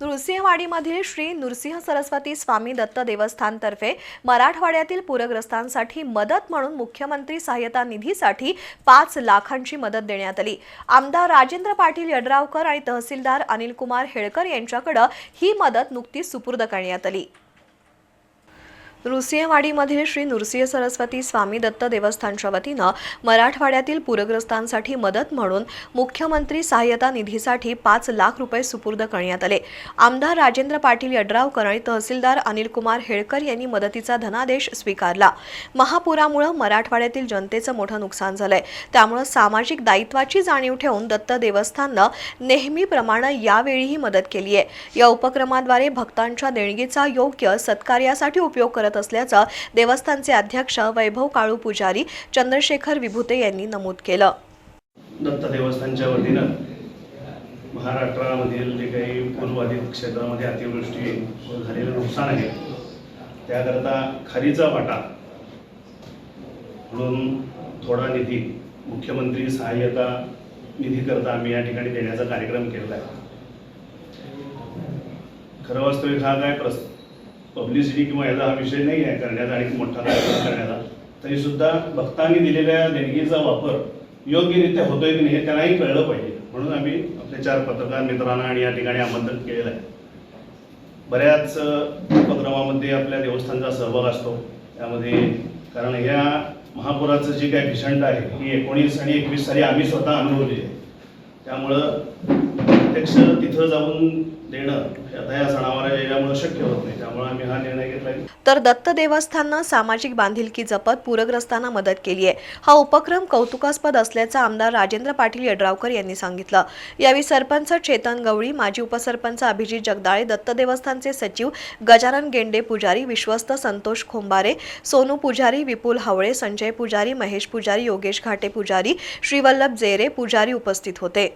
नृसिंहवाडीमधील श्री नृसिंह सरस्वती स्वामी दत्त देवस्थानतर्फे मराठवाड्यातील पूरग्रस्तांसाठी मदत म्हणून मुख्यमंत्री सहाय्यता निधीसाठी पाच लाखांची मदत देण्यात आली. आमदार राजेंद्र पाटील यड्रावकर आणि तहसीलदार अनिल कुमार हेळकर यांच्याकडे ही मदत नुकतीच सुपूर्द करण्यात आली. नृसिंहवाडीमधील श्री नृसिंह सरस्वती स्वामी दत्त देवस्थानच्या वतीनं मराठवाड्यातील पूरग्रस्तांसाठी मदत म्हणून मुख्यमंत्री सहाय्यता निधीसाठी पाच लाख रुपये सुपूर्द करण्यात आले. आमदार राजेंद्र पाटील यड्रावकर आणि तहसीलदार अनिलकुमार हेळकर यांनी मदतीचा धनादेश स्वीकारला. महापुरामुळे मराठवाड्यातील जनतेचं मोठं नुकसान झालंय. त्यामुळे सामाजिक दायित्वाची जाणीव ठेवून दत्त देवस्थाननं नेहमीप्रमाणे यावेळीही मदत केली आहे या उपक्रमाद्वारे भक्तांच्या देणगीचा योग्य सत्कार्यासाठी उपयोग करत असल्याचं देवस्थानचे अध्यक्ष वैभव काळू पुजारी चंद्रशेखर विभूते यांनी नमूद केलं. दत्त देवस्थानच्या वतीनं महाराष्ट्रामधील जे काही पूर्वबाधित क्षेत्रामध्ये अतिवृष्टी झालेलं नुकसान आहे त्याकरता खारीचा वाटा म्हणून थोडा निधी मुख्यमंत्री सहाय्यता निधीकरता आम्ही या ठिकाणी देण्याचा कार्यक्रम केलेला आहे. खरं वास्तविक हा काय प्रस पब्लिसिटी किंवा याचा हा विषय नाही आहे करण्याचा आणि मोठा कार्यक्रम करण्याचा. तरीसुद्धा भक्तांनी दिलेल्या देणगीचा वापर योग्यरित्या होतोय की नाही हे त्यांनाही कळलं पाहिजे. म्हणून आम्ही आपल्या चार पत्रकार मित्रांना आणि या ठिकाणी आमंत्रित केलेलं आहे. बऱ्याच उपक्रमामध्ये आपल्या देवस्थानचा सहभाग असतो. त्यामध्ये कारण ह्या महापुराचं जी काही भीषणता आहे ही एकोणीस आणि एकवीस साली आम्ही स्वतः अनुभवली आहे. त्यामुळं प्रत्यक्ष तिथं जाऊन देणं आता या सणावार यामुळे शक्य होत नाही. त्यामुळे आम्ही हा निर्णय घेतला तर दत्त देवस्थाननं सामाजिक बांधिलकी जपत पूरग्रस्तांना मदत केली आहे. हा उपक्रम कौतुकास्पद असल्याचं आमदार राजेंद्र पाटील यड्रावकर यांनी सांगितलं. यावेळी सरपंच चेतन गवळी माजी उपसरपंच अभिजित जगदाळे दत्त देवस्थानचे सचिव गजानन गेंडे पुजारी विश्वस्त संतोष खोंबारे सोनू पुजारी विपुल हावळे संजय पुजारी महेश पुजारी योगेश घाटे पुजारी श्रीवल्लभ जेरे पुजारी उपस्थित होते.